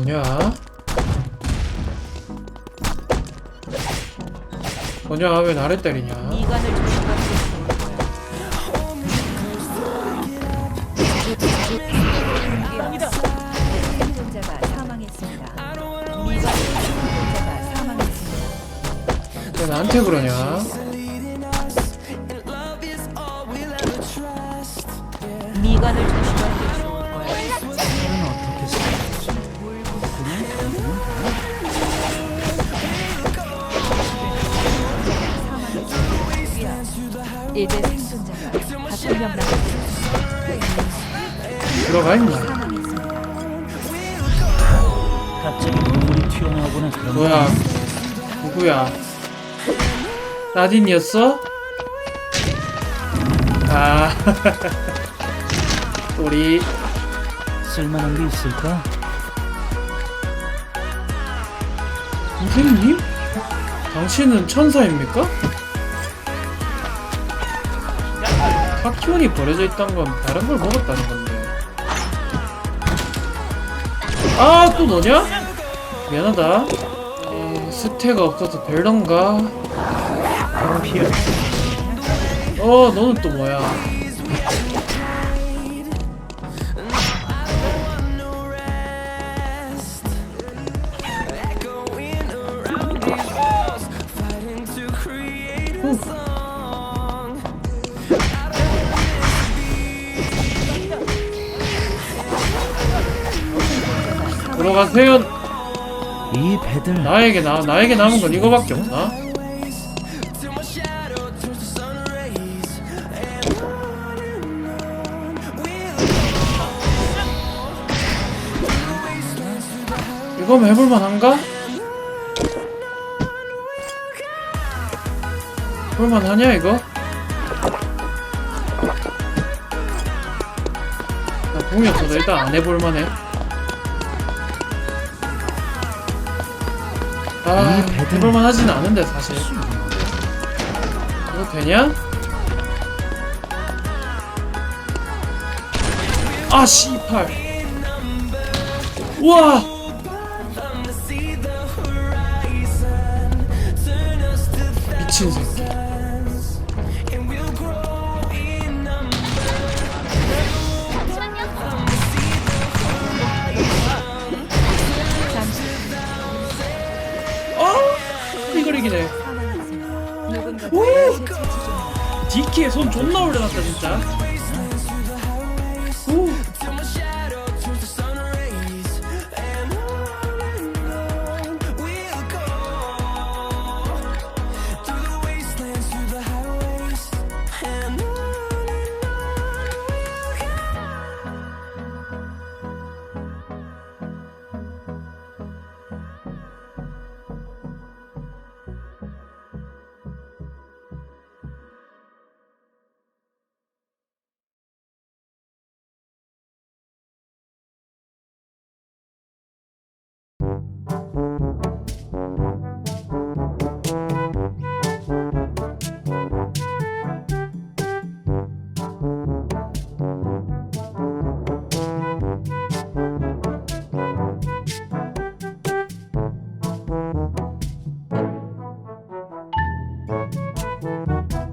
뭐냐? 뭐냐 왜 나를 때리냐? 이관을 조심하는 게 좋을 거야. 생존자가 사망했습니다. 미관 생존자가 사망했습니다. 왜 나한테 그러냐? 미관을 조심하 이제 생존자가 다섯 명 남았습니다. 들어가 있나? 갑자기 눈물이 튀어나오고는 그런 뭐야? 누구야? 나딘이었어? 아, 우리 쓸만한 게 있을까? 선생님? 당신은 천사입니까? 타키온이 버려져 있던 건 다른 걸 먹었다는 건데. 아, 또 너냐? 미안하다. 어, 스태가 없어서 피해. 어, 너는 또 뭐야? 들어가세요. 이 배들 나에게 나 나에게 남은 건 이거밖에 없나? 이거면 해볼만한가? 해볼만하냐 이거? 나 공이 없어서 일단 안 해볼만해. 아. 해볼만 하진 않은데 사실 이거 되냐? 아 씨팔 우와 미친 새끼 누군가 오! 중입니다. 디키에 손 존나 올려놨다 진짜 오